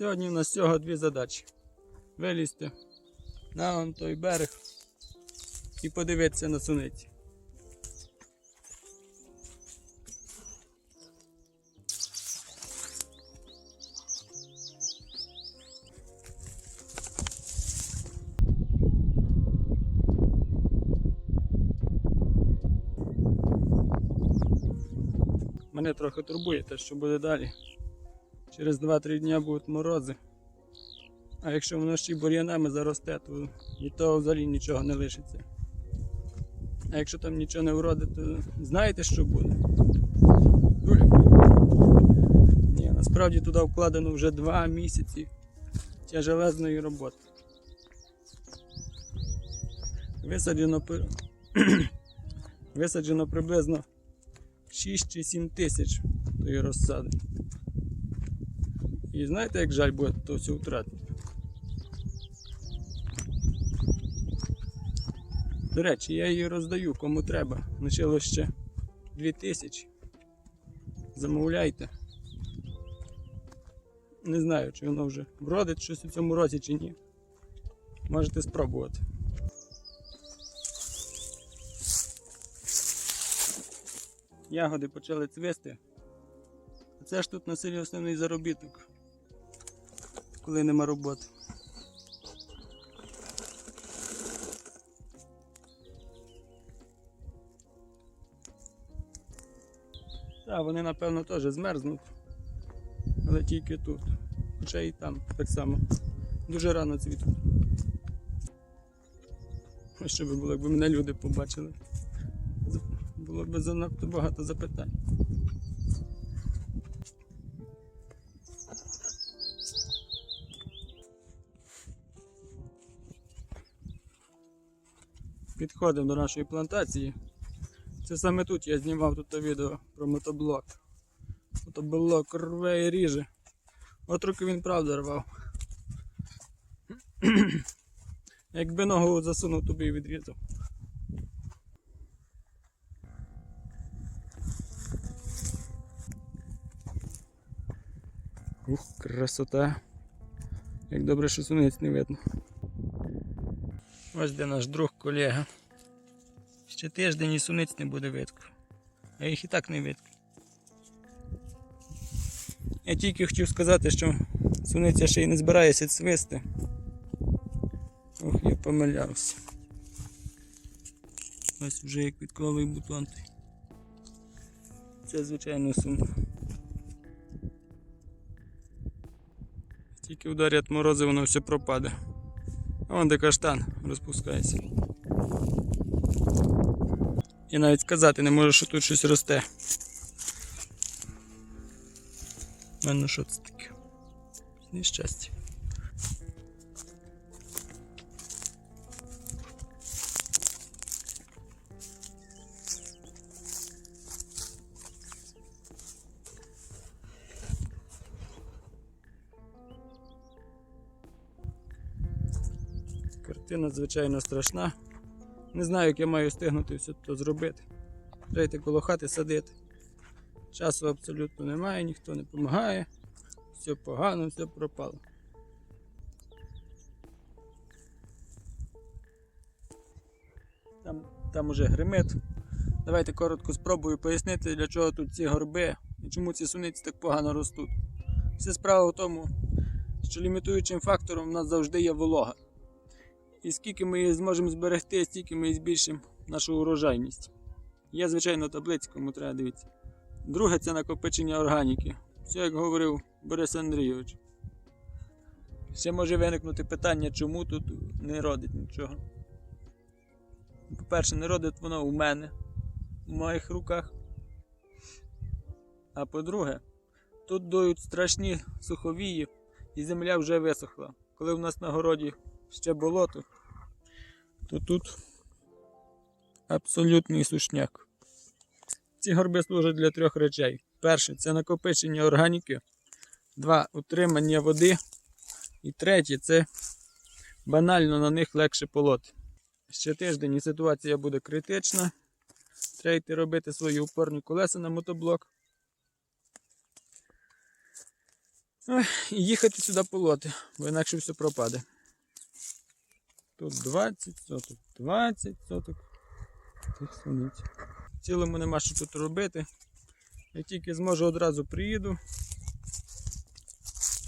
Сьогодні у нас всього дві задачі. Вилізти на той берег і подивитися на суниці. Мене трохи турбує те, що буде далі. Через 2-3 дня будуть морози. А якщо воно ще й бур'янами заросте, то від того взагалі нічого не лишиться. А якщо там нічого не вродить, то знаєте, що буде? Ні, насправді туди вкладено вже 2 місяці тяжелезної роботи. Висаджено, Висаджено приблизно 6 чи 7 тисяч тої розсади. І знаєте, як жаль буде то все втратити? До речі, я її роздаю кому треба. Лишилось ще 2000. Замовляйте. Не знаю, чи воно вже вродить щось у цьому році чи ні. Можете спробувати. Ягоди почали цвісти. Це ж тут на основний заробіток, коли нема роботи. Так, вони напевно теж змерзнуть, але тільки тут. Хоча і там так само. Дуже рано цвітуть. Що би було, якби мене люди побачили. Було б занадто багато запитань. Підходимо до нашої плантації. Це саме тут я знімав тут відео про мотоблок. Мотоблок рве і ріже. От руки він правда рвав. Якби ногу засунув, тобі і відрізав. Ух, красота. Як добре, що сунець не видно. Ось де наш друг колега. Ще тиждень і суниць не буде видко. А їх і так не видко. Я тільки хотів сказати, що суниця ще й не збирається цвисти. Ох, я помилявся. Ось вже як квітковий бутон. Це звичайно сум. Тільки ударять морози, воно все пропаде. А вон де каштан розпускається. Я навіть сказати не можу, що тут щось росте. Ну що це таке? Нещастя. Картина, звичайно, страшна. Не знаю, як я маю встигнути все це зробити. Треба коло хати садити. Часу абсолютно немає, ніхто не допомагає. Все погано, все пропало. Там, там уже гримить. Давайте коротко спробую пояснити, для чого тут ці горби і чому ці суниці так погано ростуть. Вся справа в тому, що лімітуючим фактором у нас завжди є волога. І скільки ми її зможемо зберегти, стільки ми збільшимо нашу урожайність. Є, звичайно, таблиця, кому треба дивитися. Друге це накопичення органіки. Все, як говорив Борис Андрійович. Ще може виникнути питання, чому тут не родить нічого. По-перше, не родить воно у мене, у моїх руках. А по-друге, тут дують страшні суховії, і земля вже висохла. Коли в нас на городі ще болото, то тут абсолютний сушняк. Ці горби служать для трьох речей. Перше це накопичення органіки, два утримання води. І третє це банально на них легше полоти. Ще тиждень і ситуація буде критична. Треба робити свої упорні колеса на мотоблок. І їхати сюди полоти, бо інакше все пропаде. Тут 20 соток, 20 соток. Тих суниць. В цілому нема що тут робити. Як тільки зможу одразу приїду.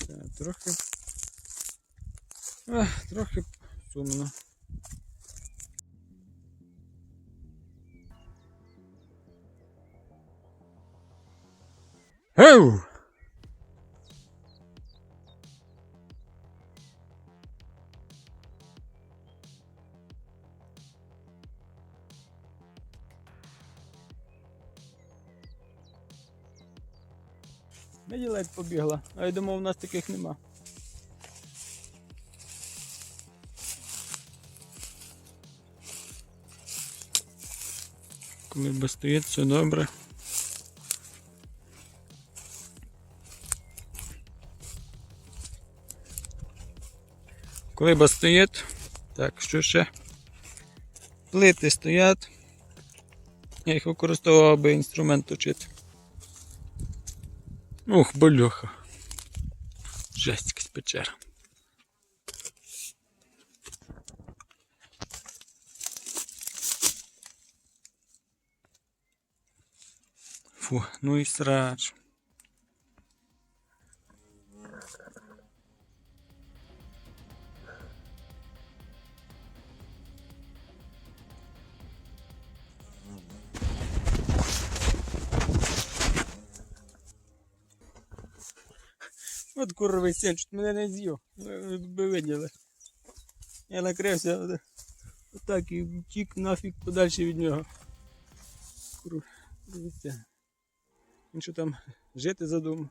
Так, трохи. Ах, трохи сумно. Геу! Мені ледь побігла, а я думав, у нас таких нема. Коли стоїть, все добре. Коли стоїть, так, що ще? Плити стоять. Я їх використовував, аби інструмент точити. Ух, бальоха. Жесть якась печера. Фу, ну і срач. От курвий син, чуть мене не з'їв. Ви би виділи. Я накрився отак і втік нафіг подальше від нього. Кур... дивіться. Він що там жити задумав.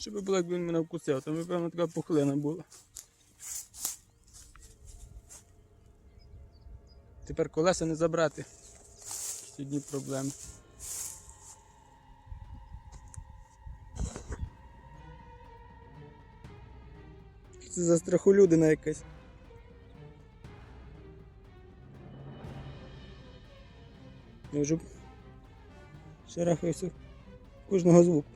Що би було, якби він мене вкусив, там певно, така пухлина була. Тепер колеса не забрати. Сьогодні проблеми. Це за страхолюдина якась. Я вже шарахаюся кожного звуку.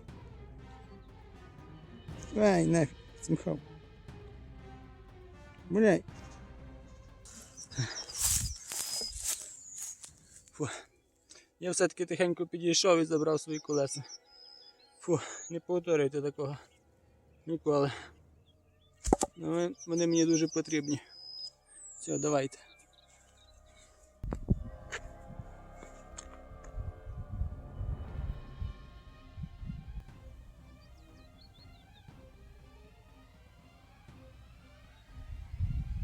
Ай, нафіг, сміхав. Бляй. Фу. Я все-таки тихенько підійшов і забрав свої колеса. Фу, не повторюйте такого. Ніколи. Ну, вони мені дуже потрібні. Все, давайте.